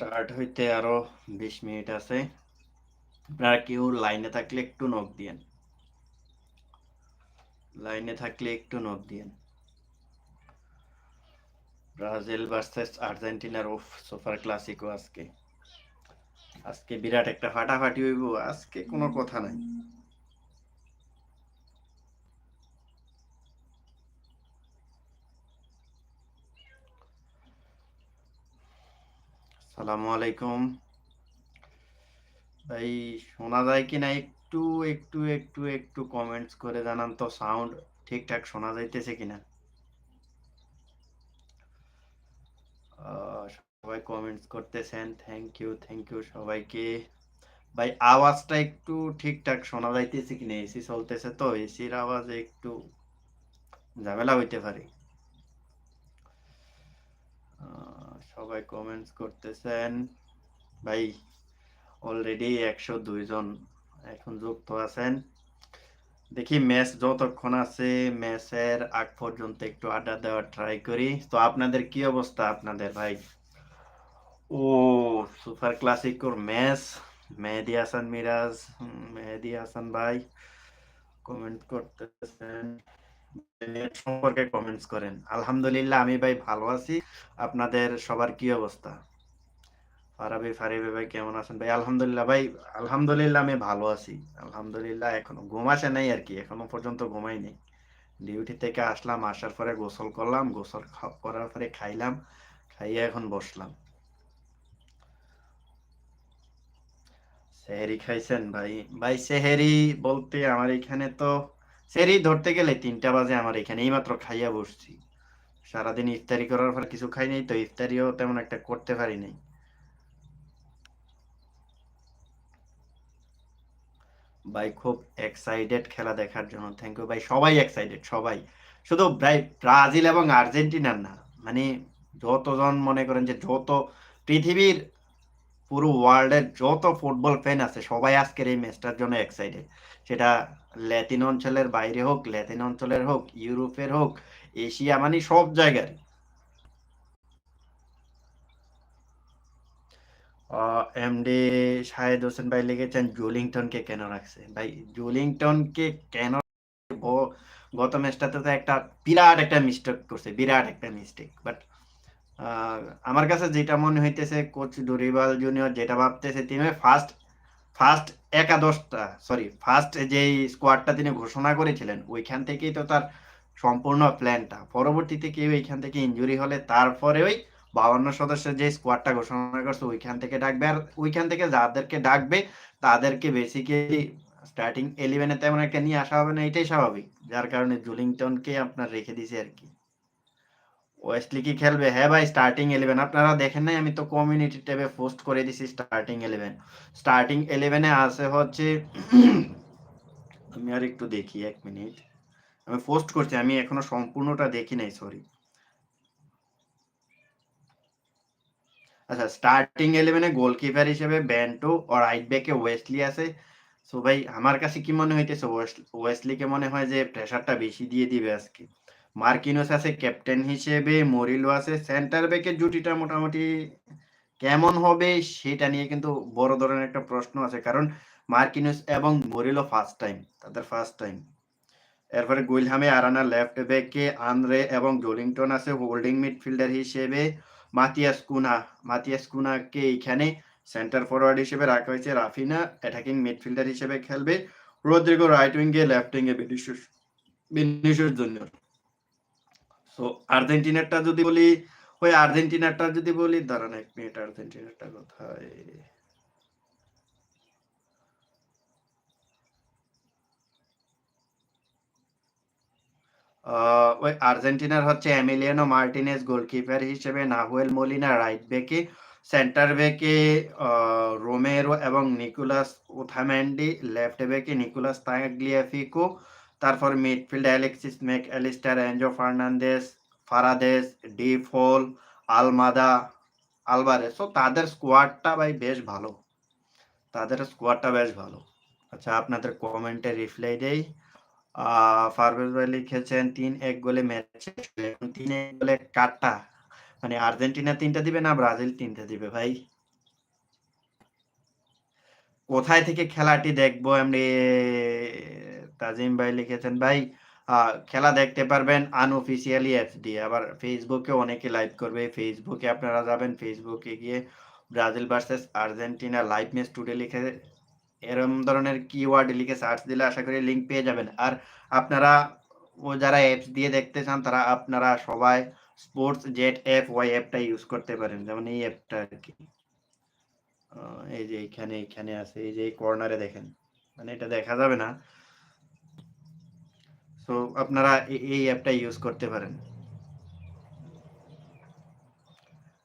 Start হইতে আরও বিশ মিনিট আছে। আপনারা কেউ লাইনে থাকলে একটু নখ দিয়েন। লাইনে থাকলে একটু নখ দিয়েন। ব্রাজিল ভার্সেস আর্জেন্টিনার ওফ সুপার ক্লাসিকো আজকে। আজকে বিরাট একটা ফাটাফাটি হইব, আজকে কোনো কথা নাই। সালামু আলাইকুম। ভাই, শোনা যায় কি না একটু একটু একটু একটু কমেন্টস করে জানান তো সাউন্ড ঠিকঠাক শোনা যাইতেছে কিনা? সবাই কমেন্টস করতেছেন থ্যাংক ইউ থ্যাংক ইউ সবাইকে। ভাই, আওয়াজটা একটু ঠিকঠাক শোনা যাইতেছে কিনা? এসি চলতেছে তো এসির আওয়াজ একটু ঝামেলা হইতে পারে। সবাই কমেন্টস করতেছেন। ভাই অলরেডি একশো দুই জন এখন যুক্ত আছেন। দেখি ম্যাচ যতক্ষণ আছে ম্যাচের আগ পর্যন্ত একটু আড্ডা দেওয়ার ট্রাই করি। তো আপনাদের কি অবস্থা আপনাদের ভাই? ও সুপার ক্লাসিকোর ম্যাচ মেহেদি হাসান মিরাজ মেহেদি হাসান ভাই কমেন্ট করতেছেন। সম্পর্কে কমেন্টস করেন। আলহামদুলিল্লাহ, আমি ভাই ভালো আছি। আপনাদের সবার কি অবস্থা? ফারাবি ভাই কেমন আছেন? ভাই, আলহামদুলিল্লাহ ভাই, আলহামদুলিল্লাহ আমি ভালো আছি। আলহামদুলিল্লাহ, এখনও ঘুম আসে নাই আর কি, এখনও পর্যন্ত ঘুমাই ডিউটি থেকে আসলাম, আসার পরে গোসল করলাম, গোসল করার পরে খাইলাম, খাইয়ে এখন বসলাম। সেহেরি খাইছেন ভাই? ভাই, সেহেরি বলতে আমার এখানে তো সেহেরি ধরতে গেলে তিনটা বাজে আমার এখানে, এইমাত্র খাইয়া বসছি। সারাদিন ইফতারি করার পর কিছু খাই নাই, তো ইফতারিও তেমন একটা করতে পারি নাই। ভাই, খুব এক্সাইটেড খেলা দেখার জন্য। থ্যাংক ইউ ভাই, সবাই এক্সাইটেড সবাই। শুধু ভাই, ব্রাজিল এবং আর্জেন্টিনার না মানে যতজন মনে করেন যে যত পৃথিবীর পুরো ওয়ার্ল্ডের যত ফুটবল ফ্যান আছে, সবাই আজকের এই ম্যাচটার জন্য এক্সাইটেড সেটা ল্যাতিন অঞ্চলের বাইরে হোক, ল্যাতিন অঞ্চলের হোক, ইউরোপের হোক, এশিয়া মানে সব জায়গার এমডি শাহেদ হোসেন ভাই লিখেছেন কেন রাখছে? ভাই, জুলিংটনকে কেন গত ম্যাচটাতে তো একটা বিরাট একটা মিস্টেক করছে, বিরাট একটা মিস্টেক বাট আমার কাছে যেটা মনে হইতেছে, কোচ ডোরিবাল জুনিয়র যেটা ভাবতেছে তিনি ফার্স্ট ফার্স্ট একাদশটা সরি ফার্স্ট যে স্কোয়াডটা তিনি ঘোষণা করেছিলেন, ওইখান থেকেই তো তার সম্পূর্ণ প্ল্যানটা পরবর্তীতে কেউ এইখান থেকে ইনজুরি হলে তারপরে ওই বাউন্ন সদস্যের যে স্কোয়াডটা ঘোষণা করছে, ওইখান থেকে ডাকবে। আর ওইখান থেকে যাদেরকে ডাকবে, তাদেরকে বেসিক্যালি স্টার্টিং ইলেভেনে তেমন একটা নিয়ে আসা হবে না, এটাই স্বাভাবিক। যার কারণে জুলিংটনকে আপনার রেখে দিছে আর কি। ওয়েস্টলি কি খেলবে। হ্যাঁ ভাই স্টার্টিং ইলেভেন আপনারা দেখেন নাই, আমি তো কমিউনিটি ট্যাবে পোস্ট করে দিছি স্টার্টিং ইলেভেন স্টার্টিং ইলেভেনে আছে হচ্ছে, আমি আর একটু দেখি এক মিনিট আমি পোস্ট করছি, আমি এখনও সম্পূর্ণটা দেখি নাই সরি আচ্ছা স্টার্টিং ইলেভেনে গোলকিপার হিসেবে ব্যান্টো ও রাইট ব্যাকে ওয়েস্টলি আছে। সো ভাই, আমার কাছে কি মনে হইতেছে? ওয়েস্টলিকে মনে হয় যে প্রেশারটা বেশি দিয়ে দিবে আজকে। মার্কিনোস আছে ক্যাপ্টেন হিসেবে মরিলো আছে সেন্টার ব্যাকের জুটিটা মোটামুটি কেমন হবে সেটা নিয়ে কিন্তু বড় ধরনের একটা প্রশ্ন আছে। কারণ মার্কিনোস এবং মরিলো ফার্স্ট টাইম তাদের ফার্স্ট টাইম এরপরে গুইলহামে আরানা লেফট ব্যাকে আন্দ্রে এবং জলিংটন আছে হোল্ডিং মিডফিল্ডার হিসেবে। মাতিয়াস কুনা, মাতিয়াস কুনাকে এইখানে সেন্টার ফরওয়ার্ড হিসেবে রাখা হয়েছে রাফিনা অ্যাটাকিং মিডফিল্ডার হিসেবে খেলবে। রোদ্রিগো রাইট উইঙ্গে লেফট উইঙ্গে ভিনিসিয়াস ভিনিসিয়াস জুনিয়র। সো আর্জেন্টিনারটা যদি বলি, ওই আর্জেন্টিনারটা যদি বলি, দাঁড়ান এক মিনিট, আর্জেন্টিনারটা কোথায়? ওই আর্জেন্টিনার হচ্ছে এমিলিয়ানো মার্টিনেজ গোলকিপার হিসেবে, নাহুয়েল মলিনা রাইট ব্যাকে সেন্টার ব্যাকে রোমেরো এবং নিকোলাস ওথামেন্ডি লেফট ব্যাকে নিকোলাস তাগলিয়াফিকো তারপর midfield Alexis Mac Allister Enzo Fernandez ফারাদেস de Paul Almada Alvarez তো তাদের স্কোয়াডটা ভাই বেশ ভালো। তাদের স্কোয়াডটা বেশ ভালো। আচ্ছা আপনাদের কমেন্টে রিপ্লাই দেই। ফারবেজ ভাই লিখেছেন, তিন এক গোলে ম্যাচ তিন এক গোলে কাটা মানে আর্জেন্টিনা তিনটা দিবে না, ব্রাজিল তিনটা দিবে ভাই? কোথায় থেকে খেলাটি দেখব? এমনি তাজিম ভাই লিখেছেন, ভাই খেলা দেখতে পারবেন আনঅফিসিয়ালি অ্যাপস দিয়ে আবার ফেসবুকে অনেকে লাইভ করবে। ফেসবুকে আপনারা যাবেন ফেসবুকে গিয়ে Brazil versus Argentina live match today লিখে এরকম ধরনের কিওয়ার্ড লিখে সার্চ দিলে আশা করি লিঙ্ক পেয়ে যাবেন। আর আপনারা, ও যারা অ্যাপস দিয়ে দেখতে চান, তারা আপনারা সবাই স্পোর্টস জেট অ্যাপ ওয়াই অ্যাপটা ইউজ করতে পারেন। যেমন এই অ্যাপটা আর কি। এই যে এখানে এখানে আছে, এই যে এই কর্নারে দেখেন। মানে এটা দেখা যাবে না। তো আপনারা এই অ্যাপটা ইউজ করতে পারেন।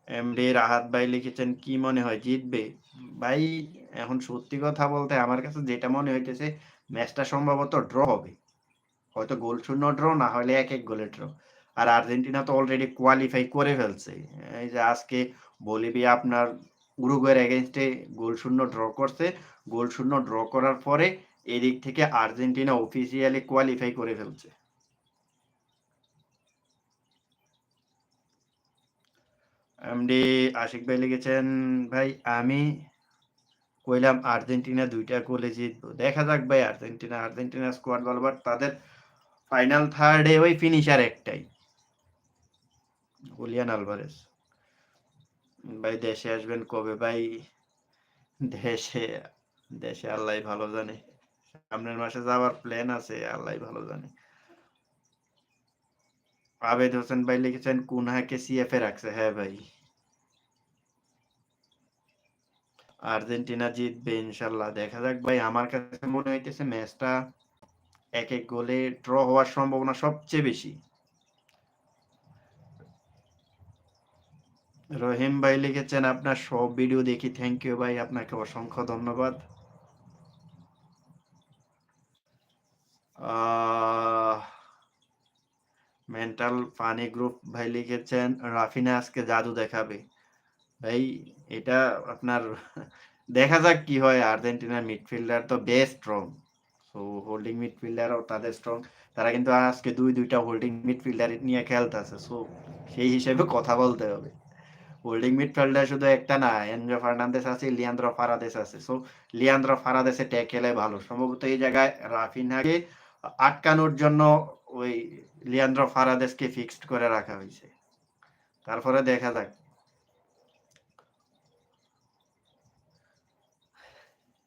এমডি রাহাত ভাই লিখেছেন, কি মনে হয়, জিতবে? ভাই, এখন সত্যি কথা বলতে আমার কাছে যেটা মনে হইতেছে, ম্যাচটা সম্ভবত ড্র হবে। হয়তো গোল শূন্য ড্র, না হলে এক এক গোলে ড্র। আর আর্জেন্টিনা তো অলরেডি কোয়ালিফাই করে ফেলছে। এই যে আজকে বলিভিয়া আপনার উরুগুয়ের এগেনস্টে গোল শূন্য ড্র করছে। গোল শূন্য ড্র করার পরে এদিক থেকে আর্জেন্টিনা অফিসিয়ালি কোয়ালিফাই করে ফেলছে। এমডি আশিক ভাই লিখেছেন, ভাই, আমি কইলাম আর্জেন্টিনা দুইটা গোলে জিতবো। দেখা যাক ভাই, আর্জেন্টিনা আর্জেন্টিনা স্কোয়াড ভালো তাদের ফাইনাল থার্ডে ওই ফিনিশার একটাই। হুলিয়ান আলভারেস ভাই, দেশে আসবেন কবে? ভাই, দেশে দেশে আল্লাহ ভালো জানে। সামনের মাসে যাওয়ার প্ল্যান আছে, আল্লাহ ভালো জানে। আবেদ হোসেন ভাই লিখেছেন, কুনহাকে সিএফ এ রাখছে। হ্যাঁ ভাই। আর্জেন্টিনা জিতবে, ইনশাল্লাহ। দেখা যাক ভাই, আমার কাছে মনে হইতেছে ম্যাচটা এক এক গোলে ড্র হওয়ার সম্ভাবনা সবচেয়ে বেশি। রহিম ভাই লিখেছেন, আপনার সব ভিডিও দেখি। থ্যাংক ইউ ভাই, আপনাকে অসংখ্য ধন্যবাদ। মেন্টাল ফানি গ্রুপ ভাই লিখেছেন, রাফিনা আজকে জাদু দেখাবে। ভাই, এটা আপনার, দেখা যাক কি হয়, আর্জেন্টিনার মিডফিল্ডার তো বেশ স্ট্রং সো হোল্ডিং মিডফিল্ডারও তাদের স্ট্রং তারা কিন্তু আজকে দুই দুইটা হোল্ডিং মিডফিল্ডার নিয়ে খেলতেছে। সো সেই হিসেবে কথা বলতে হবে। হোল্ডিং মিডফিল্ডার শুধু একটা না, এনজো ফার্নান্দেস আছে, লিয়ান্দ্র ফারাদেস আছে। সো লিয়ান্দ্র ফারাদেসে ট্যাকেলে ভালো। সম্ভবত এই জায়গায় রাফিনহাকে আটকানোর জন্য ওই লিয়ান্দ্র ফারাদেসকে ফিক্সড করে রাখা হয়েছে। তারপরে দেখা যাক।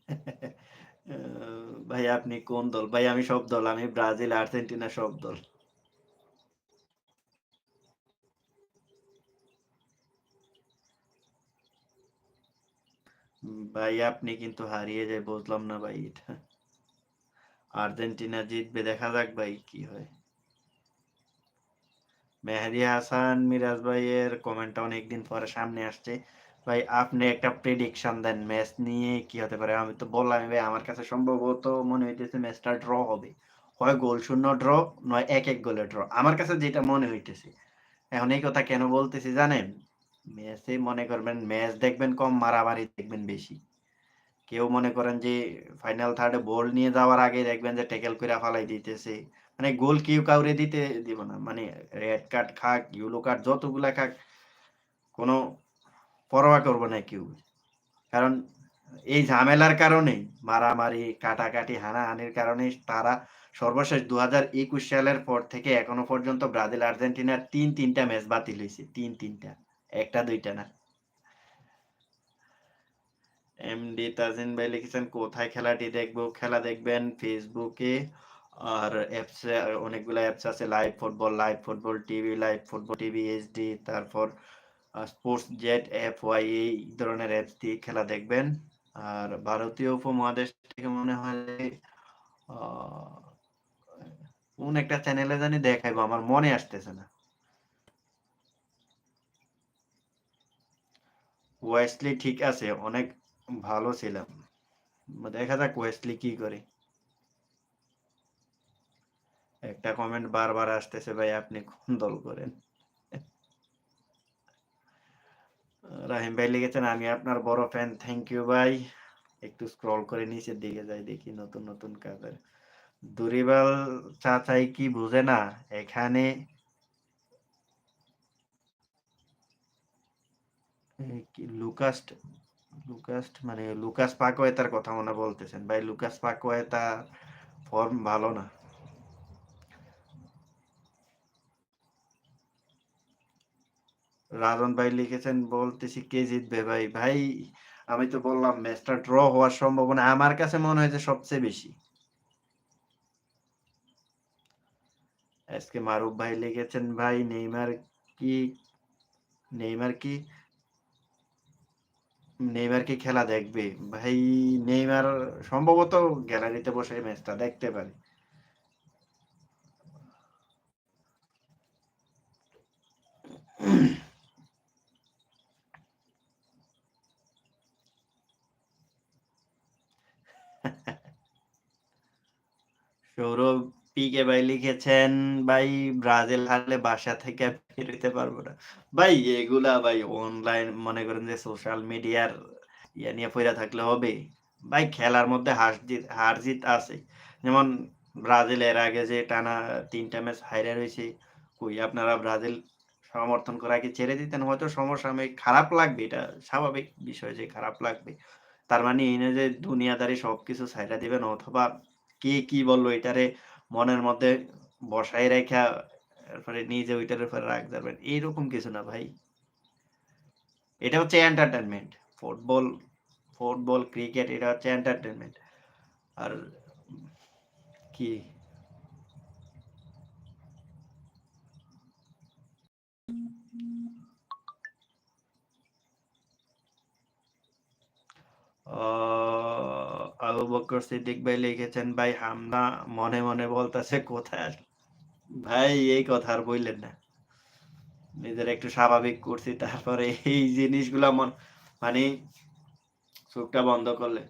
ভাই, আপনি কোন দল? ভাই, আমি সব দল, আমি ব্রাজিল, আর্জেন্টিনা সব দল। ভাই, আপনি কিন্তু হারিয়ে যায়, বুঝলাম না ভাই এটা। আর্জেন্টিনা জিতবে, দেখা যাক ভাই কি হয়। মেহেদি হাসান, মিরাজ ভাইয়ের কমেন্টটা অনেকদিন পরে সামনে আসছে। ভাই, আপনি একটা প্রেডিকশন দেন ম্যাচ নিয়ে কি হতে পারে? আমি তো বললাম ভাই, আমার কাছে সম্ভবত মনে হইতেছে ম্যাচটা ড্র হবে। হয় গোল শূন্য ড্র নয় এক এক গোলে ড্র আমার কাছে যেটা মনে হইতেছে, এখন এই কথা কেন বলতেছি জানেন? ম্যাচে মনে করবেন ম্যাচ দেখবেন কম, মারামারি দেখবেন বেশি। কেউ মনে করেন যে ফাইনাল থার্ডে বল নিয়ে যাওয়ার আগে দেখবেন যে ট্যাকেল করে ফালাই দিতেছে। মানে গোল কেউ কাউরে দিতে দিব না। মানে রেড কার্ড খাক ইউলো কার্ড যতগুলা খাক, কোনো পরোয়া করব না কেউ। কারণ এই ঝামেলার কারণে মারামারি, কাটাকাটি, হানাহানির কারণে তারা সর্বশেষ দু হাজার একুশ সালের পর থেকে এখনও পর্যন্ত ব্রাজিল আর্জেন্টিনার তিন তিনটা ম্যাচ বাতিল হয়েছে তিন তিনটা। একটা দুইটা না। এমডি তাজিন ভাই লিখেছেন, কোথায় খেলাটি দেখব? খেলা দেখবেন ফেসবুকে আর অ্যাপস অনেকগুলো অ্যাপস আছে live football live football TV live football TV HD তারপর স্পোর্টস জেট অ্যাপ ওয়াই এই ধরনের অ্যাপস দিয়ে খেলা দেখবেন। আর ভারতীয় উপমহাদেশ থেকে মনে হয় কোন একটা চ্যানেলে জানি দেখাইবো, আমার মনে আসতেছে না। ওয়েস্টলি ঠিক আছে, অনেক ভালো ছিলাম। দেখা যাক ওয়েস্টলি কি করে। একটা কমেন্ট বারবার আসতেছে, ভাই, আপনি কোন দল করেন? রাহিম ভাই লিখেছেন, আমি আপনার বড় ফ্যান থ্যাংক ইউ ভাই। একটু স্ক্রল করে নিচের দিকে যাই, দেখি নতুন নতুন কাজের দুরিবাল চাচাই কি বুঝে না? এখানে এই লুকাস মানে লুকাস কথা মনে বলতেছেন। ভাই, লুকাস পাকোয়েতা ফর্ম ভালো না। রাজন ভাই লিখেছেন, বলতেছি কে জিতবে ভাই? ভাই, আমি তো বললাম, ম্যাচটা ড্র হওয়ার সম্ভাবনা আমার কাছে মনে হয় যে সবচেয়ে বেশি। আজকে মারুফ ভাই লিখেছেন, ভাই, নেইমার কি নেইমার কি? নেইমার কি খেলা দেখবে। ভাই নেইমার সম্ভবত গ্যালারিতে বসে ম্যাচটা দেখতে পারে। সৌরভ পিকে ভাই লিখেছেন, ভাই, ব্রাজিল হারলে বাসা থেকে বেরোতে পারব না। ভাই, এগুলা ভাই অনলাইন মনে করেন যে সোশ্যাল মিডিয়ার ইয়া নিয়ে পড়ে থাকলে হবে। ভাই, খেলার মধ্যে হার জিত আছে। যেমন ব্রাজিল এর আগে যে টানা তিনটা ম্যাচ হাইরে রয়েছে কই আপনারা ব্রাজিল সমর্থন করা কি ছেড়ে দিতেন, হয়তো সমসাময়িক খারাপ লাগবে, এটা স্বাভাবিক বিষয় যে খারাপ লাগবে। তার মানে এই না যে দুনিয়াদারি সবকিছু ছাইড়া দিবেন, অথবা কে কি বলল, এটারে মনের মধ্যে বসাই রেখা, এরপরে নিজে ওইটার উপরে রাখ যাবেন এইরকম কিছু না ভাই। এটা হচ্ছে এন্টারটেনমেন্ট ফুটবল ফুটবল ক্রিকেট এটা হচ্ছে এন্টারটেনমেন্ট আর কি? আবু বকর সিদ্দিক ভাই লিখেছেন, ভাই হামনা মনে মনে বলতেছে, কোথায়? ভাই, এই কথা আর বললেন না। নিজের একটু স্বাভাবিক করছি, তারপরে এই জিনিসগুলা মন মানে চোখটা বন্ধ করলে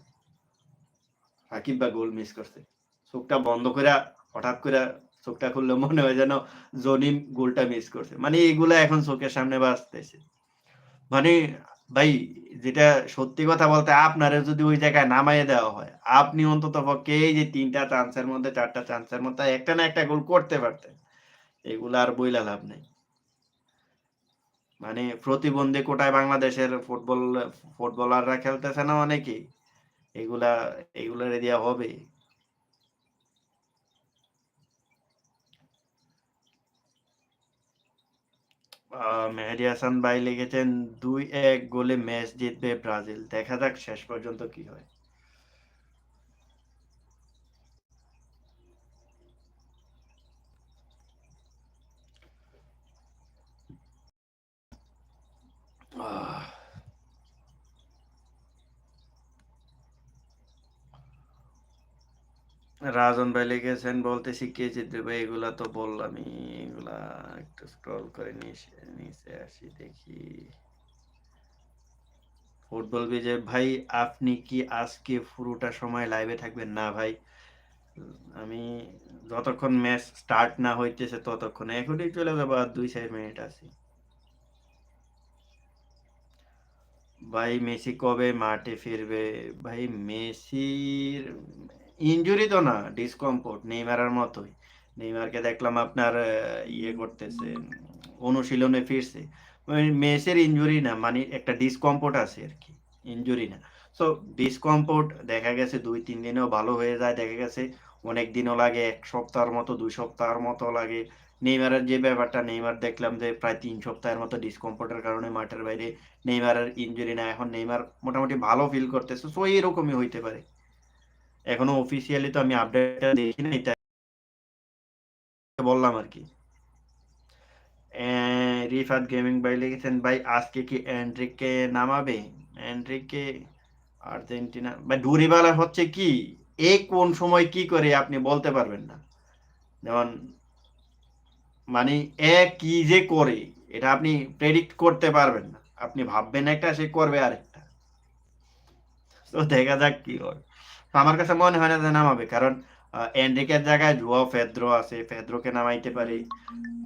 সাকিব বা গোল মিস করছে। চোখটা বন্ধ করে হঠাৎ করে চোখটা খুললে মনে হয় যেন জনিম গোলটা মিস করছে। মানে এগুলা এখন চোখের সামনে বাঁচতেছে মানে ভাই, যেটা সত্যি কথা বলতে আপনারা যদি ওই জায়গায় নামাই দেওয়া হয়, আপনি অন্তত পক্ষে এই যে তিনটা চান্সের মধ্যে, চারটা চান্সের মধ্যে একটা না একটা গোল করতে পারতেন, এগুলো আর বইলা লাভ নেই। মানে প্রতিবন্ধী কোটায় বাংলাদেশের ফুটবল, ফুটবলাররা খেলতেছে না অনেকেই, এগুলা, এগুলার দেওয়া হবে। মেহেদি হাসান ভাই লিখেছেন, দুই এক গোলে ম্যাচ জিতবে ব্রাজিল। দেখা যাক শেষ পর্যন্ত কি হয়। রাজন ভাই লিখেছেন বলতে শিখিয়ে জিতবে ভাই? এগুলা তো বললামই, এগুলা একটু স্ক্রল করে নিচে আসি দেখি। ফুটবল বিজয়, ভাই আপনি কি আজকে পুরোটা সময় লাইভে থাকবেন? না ভাই, আমি যতক্ষণ ম্যাচ স্টার্ট না হইতেছে ততক্ষণ। এখনই চলে যাব আর দুই, চার মিনিট আছি। ভাই মেসি কবে মাঠে ফিরবে? ভাই মেসির ইনজুরি তো না ডিসকমফোর্ট নেইমারের মতোই। নেইমারকে দেখলাম আপনার ইয়ে করতেছে অনুশীলনে ফিরছে। মেসের ইনজুরি না মানে একটা ডিসকমফোর্ট আছে আর কি ইনজুরি না। সো ডিসকমফোর্ট দেখা গেছে দুই, তিন দিনেও ভালো হয়ে যায়, দেখা গেছে অনেক দিনও লাগে, এক সপ্তাহের মতো, দুই সপ্তাহের মতো লাগে। নেইমারের যে ব্যাপারটা, নেইমার দেখলাম যে প্রায় তিন সপ্তাহের মতো ডিসকমফোর্টের কারণে মাঠের বাইরে নেইমারের ইঞ্জুরি না। এখন নেইমার মোটামুটি ভালো ফিল করতেছে সো এইরকমই হইতে পারে। এখনও অফিসিয়ালি তো আমি আপডেটটা দেখি নাই, তাই বললাম আর কি। রিফাত গেমিং ভাই লিখেছেন, ভাই, আজকে কি এন্ড্রিককে নামাবে? এন্ড্রিককে আর্জেন্টিনা ভাই ডুরিবালা হচ্ছে কি, এ কোন সময় কি করে আপনি বলতে পারবেন না। যেমন মানে এ কি যে করে, এটা আপনি প্রেডিক্ট করতে পারবেন না। আপনি ভাববেন একটা, সে করবে আরেকটা। তো দেখা যাক কি হয়। আমার কাছে মনে হয় না যে নামাবে, কারণ এন্ড্রিকের জায়গায় জুয়া ফেদ্রো আছে, ফেদ্রোকে নামাইতে পারি।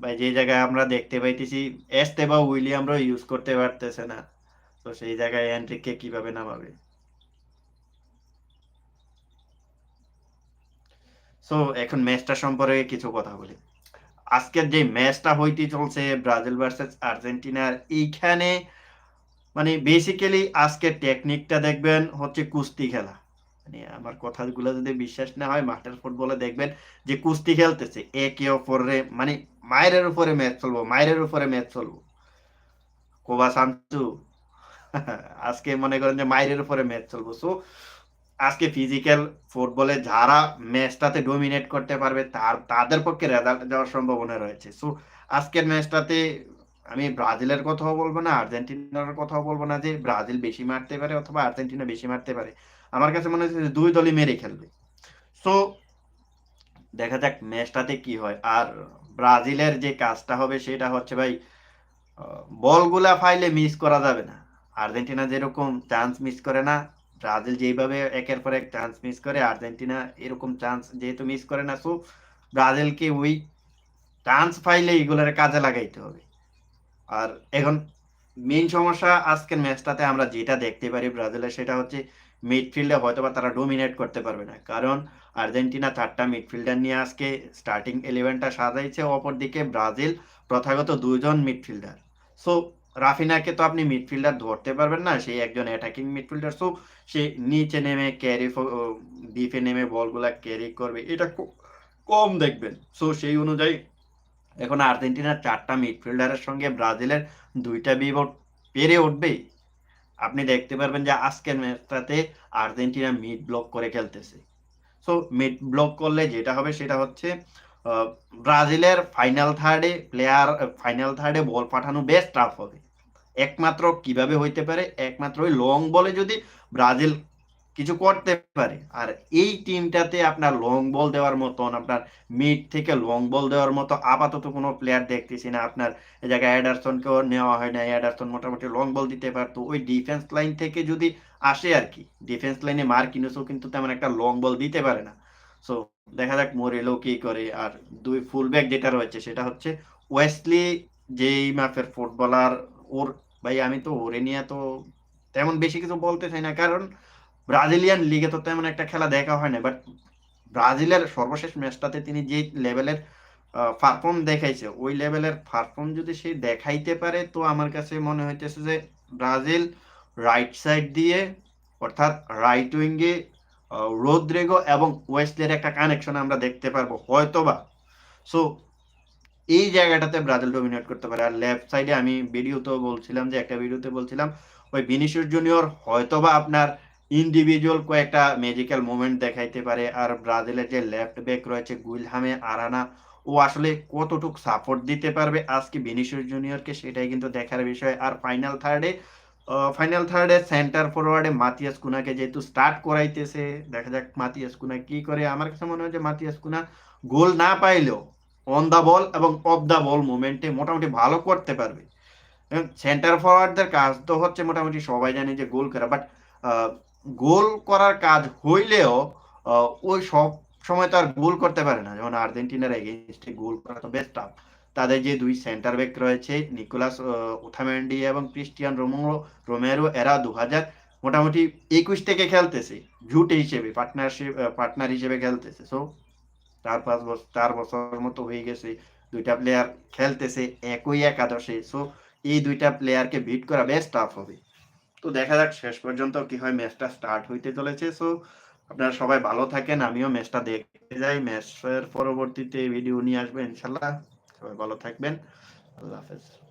বা যে জায়গায় আমরা দেখতে পাইতেছি, এস্তে বা উইলিয়ামরা ইউজ করতে পারতেছে না। তো সেই জায়গায় এন্ড্রিককে কীভাবে নামাবে? সো এখন ম্যাচটা সম্পর্কে কিছু কথা বলি। আজকের যে ম্যাচটা হইতে চলছে ব্রাজিল ভার্সেস আর্জেন্টিনার এইখানে মানে বেসিক্যালি আজকে টেকনিকটা দেখবেন হচ্ছে কুস্তি খেলা। মানে আমার কথাগুলো যদি বিশ্বাস না হয় মাঠের ফুটবলে দেখবেন যে কুস্তি খেলতেছে। একে অপরে মানে মায়ের উপরে ম্যাচ চলবো মায়ের উপরে ম্যাচ চলবো। কোবা সামচু আজকে মনে করেন যে মায়ের উপরে ম্যাচ চলবো। সো আজকে ফিজিক্যাল ফুটবলে যারা ম্যাচটাতে ডোমিনেট করতে পারবে, তার, তাদের পক্ষে রেজাল্ট যাওয়ার সম্ভাবনা রয়েছে। সো আজকের ম্যাচটাতে আমি ব্রাজিলের কথাও বলব না, আর্জেন্টিনার কথাও বলব না যে ব্রাজিল বেশি মারতে পারে অথবা আর্জেন্টিনা বেশি মারতে পারে। আমার কাছে মনে হচ্ছে দুই দলই মেরে খেলবে। সো দেখা যাক ম্যাচটাতে কি হয়। আর ব্রাজিলের যে কাজটা হবে সেটা হচ্ছে ভাই বলগুলা ফাইলে মিস করা যাবে না। আর্জেন্টিনা যেরকম চান্স মিস করে না, ব্রাজিল যেভাবে একের পর এক চান্স মিস করে, আর্জেন্টিনা এরকম চান্স যেহেতু মিস করে না সো ব্রাজিলকে ওই চান্স পাইলে এগুলোর কাজে লাগাইতে হবে। আর এখন মেইন সমস্যা আজকের ম্যাচটাতে আমরা যেটা দেখতে পারি ব্রাজিলের সেটা হচ্ছে মিডফিল্ডে হয়তোবা তারা ডোমিনেট করতে পারবে না। কারণ আর্জেন্টিনা চারটা মিডফিল্ডার নিয়ে আজকে স্টার্টিং ইলেভেনটা সাজাইছে, অপরদিকে ব্রাজিল প্রথাগত দুজন মিডফিল্ডার সো রাফিনাকে তো আপনি মিডফিল্ডার ধরতে পারবেন না সেই একজন অ্যাটাকিং মিডফিল্ডার সো সে নিচে নেমে ক্যারি ডিফে নেমে বলগুলা ক্যারি করবে, এটা কম দেখবেন। সো সেই অনুযায়ী এখন আর্জেন্টিনার চারটা মিডফিল্ডারের সঙ্গে ব্রাজিলের দুইটা বিভট পেরে উঠবে। আপনি দেখতে পারবেন যে আজকের ম্যাচটাতে আর্জেন্টিনা মিড ব্লক করে খেলতেছে। সো মিড ব্লক করলে যেটা হবে সেটা হচ্ছে ব্রাজিলের ফাইনাল থার্ডে প্লেয়ার ফাইনাল থার্ডে বল পাঠানো বেশ টাফ হবে। একমাত্র কীভাবে হইতে পারে? একমাত্র ওই লং বলে যদি ব্রাজিল কিছু করতে পারে। আর এই টিমটাতে আপনার লং বল দেওয়ার মতন, আপনার মিড থেকে লং বল দেওয়ার মতো আপাতত কোনো প্লেয়ার দেখতেছি না। আপনার এই জায়গায় অ্যাডারসনকেও নেওয়া হয় না অ্যাডারসন মোটামুটি লং বল দিতে পারতো। ওই ডিফেন্স লাইন থেকে যদি আসে আর কি ডিফেন্স লাইনে মার কিনেছেও কিন্তু তেমন একটা লং বল দিতে পারে না। সো দেখা যাক মোরেলো কি করে। আর দুই ফুলব্যাক যেটা রয়েছে, সেটা হচ্ছে ওয়েস্টলি যেই মাপের ফুটবলার ওর ভাই, আমি তো ওরে নিয়ে তো তেমন বেশি কিছু বলতে চাই না। কারণ ব্রাজিলিয়ান লিগে তো তেমন একটা খেলা দেখা হয় না বাট ব্রাজিলের সর্বশেষ ম্যাচটাতে তিনি যে লেভেলের পারফর্ম দেখাইছে, ওই লেভেলের পারফর্ম যদি সে দেখাইতে পারে, তো আমার কাছে মনে হইতেছে যে ব্রাজিল রাইট সাইড দিয়ে, অর্থাৎ রাইট উইঙ্গে রোদ্রেগো এবং ওয়েস্টলের একটা কানেকশন আমরা দেখতে পারব, হয়তোবা। সো এই জায়গাটাতে ব্রাজিল ডোমিনেট করতে পারে, আর লেফট সাইডে আমি ভিডিওতেও বলছিলাম যে, একটা ভিডিওতে বলছিলাম, ওই ভিনিসিয়াস জুনিয়র হয়তোবা আপনার ইন্ডিভিজুয়াল কয়েকটা ম্যাজিক্যাল মুভমেন্ট দেখাইতে পারে। আর ব্রাজিলের যে লেফট ব্যাক রয়েছে গুইলহামে আরানা, ও আসলে কতটুক সাপোর্ট দিতে পারবে আজকে ভিনিসিয়াস জুনিয়রকে সেটাই কিন্তু দেখার বিষয়। আর ফাইনাল থার্ডে ফাইনাল থার্ডে সেন্টার ফরওয়ার্ডে মাতিয়াস কুনাকে যেহেতু স্টার্ট করাইতেছে, দেখা যাক মাতিয়াস কুনা কি করে। আমার কাছে মনে হয় যে মাতিয়াস কুনা গোল না পাইলেও অন দ্য বল এবং অফ দ্য বল মুভমেন্টে মোটামুটি ভালো করতে পারবে। সেন্টার ফরওয়ার্ডদের কাজ তো হচ্ছে মোটামুটি সবাই জানে যে গোল করা। বাট গোল করার কাজ হইলেও ওই সব সময় তো আর গোল করতে পারে না। যেমন আর্জেন্টিনার এগেনস্টে গোল করা তো বেস্ট টাফ তাদের যে দুই সেন্টার ব্যাক রয়েছে, নিকোলাস উথামেন্ডি এবং ক্রিস্টিয়ান রোমো রোমেরো, এরা দু হাজার মোটামুটি একুশ থেকে খেলতেছে, জুট হিসেবে পার্টনারশিপ পার্টনার হিসেবে খেলতেছে। সো চার পাঁচ বছর চার বছর মতো হয়ে গেছে, দুইটা প্লেয়ার খেলতেছে একই একাদশে। সো এই দুইটা প্লেয়ারকে বিট করা বেশ টাফ হবে। তো দেখা যাক, শেষ পর্যন্ত কি হয়, ম্যাচটা স্টার্ট হইতে চলেছে। সো আপনারা সবাই ভালো থাকেন, আমিও ম্যাচটা দেখতে যাই। ম্যাচের পরবর্তীতে ভিডিও নিয়ে আসবেন ইনশাল্লাহ। সবাই ভালো থাকবেন। আল্লাহ হাফেজ।